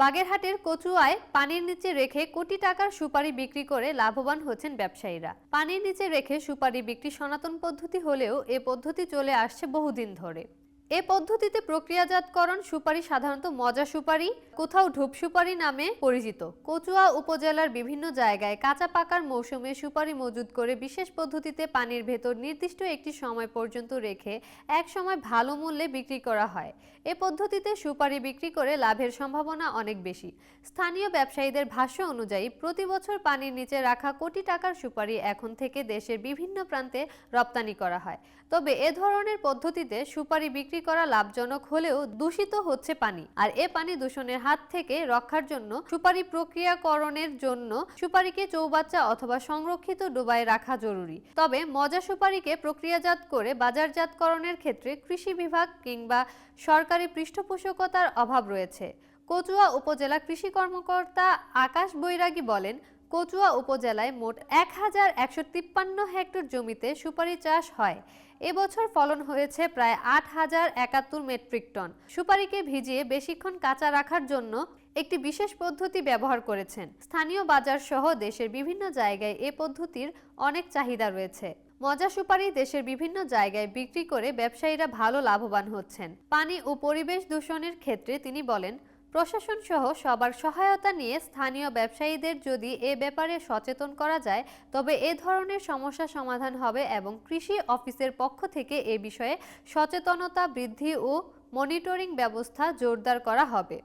বাগেরহাটের কচুয়ায় পানির নিচে রেখে কোটি টাকার সুপারি বিক্রি করে লাভবান হচ্ছেন ব্যবসায়ীরা। পানির নিচে রেখে সুপারি বিক্রি সনাতন পদ্ধতি হলেও এ পদ্ধতি চলে আসছে বহুদিন ধরে। এ পদ্ধতিতে প্রক্রিয়াজাতকরণ সুপারি সাধারণত মজা সুপারি, কোথাও ঢুপ সুপারি নামে পরিচিত। কচুয়া উপজেলার বিভিন্ন জায়গায় কাঁচা পাকার মৌসুমে সুপারি মজুদ করে বিশেষ পদ্ধতিতে পানির ভেতর নির্দিষ্ট একটি সময় পর্যন্ত রেখে এক সময় ভালো মূল্যে বিক্রি করা হয়। এ পদ্ধতিতে সুপারি বিক্রি করে লাভের সম্ভাবনা অনেক বেশি। স্থানীয় ব্যবসায়ীদের ভাষ্য অনুযায়ী, প্রতি বছর পানির নিচে রাখা কোটি টাকার সুপারি এখন থেকে দেশের বিভিন্ন প্রান্তে রপ্তানি করা হয়। তবে এ ধরনের পদ্ধতিতে সুপারি বিক্রি করা লাভজনক হলেও দূষিত হচ্ছে পানি। আর এ পানি দূষণের হাত থেকে রক্ষার জন্য সুপারি প্রক্রিয়াকরণের জন্য সুপারিকে চৌবাচ্চা অথবা সংরক্ষিত ডোবায় রাখা জরুরি। তবে মজা সুপারিকে প্রক্রিয়াজাত করে বাজারজাতকরণের ক্ষেত্রে কৃষি বিভাগ কিংবা সরকারি পৃষ্ঠপোষকতার অভাব রয়েছে। কচুয়া উপজেলা কৃষি কর্মকর্তা আকাশ বৈরাগী বলেন কচুয়া উপজেলায় মোট এক হাজার একশো তিপ্পান্ন হেক্টর জমিতে সুপারি চাষ হয়। এবছর ফলন হয়েছে প্রায় আট হাজার একাত্তর মেট্রিক টন। সুপারিকে ভিজিয়ে বেশিক্ষণ কাঁচা রাখার জন্য একটি বিশেষ পদ্ধতি ব্যবহার করেছেন। স্থানীয় বাজার সহ দেশের বিভিন্ন জায়গায় এ পদ্ধতির অনেক চাহিদা রয়েছে। মজা সুপারি দেশের বিভিন্ন জায়গায় বিক্রি করে ব্যবসায়ীরা ভালো লাভবান হচ্ছেন। পানি ও পরিবেশ দূষণের ক্ষেত্রে তিনি বলেন প্রশাসন সহ সবার সহায়তা নিয়ে স্থানীয় ব্যবসায়ীদের যদি এ ব্যাপারে সচেতন করা যায়, তবে এ ধরনের সমস্যা সমাধান হবে এবং কৃষি অফিসের পক্ষ থেকে এ বিষয়ে সচেতনতা বৃদ্ধি ও মনিটরিং ব্যবস্থা জোরদার করা হবে।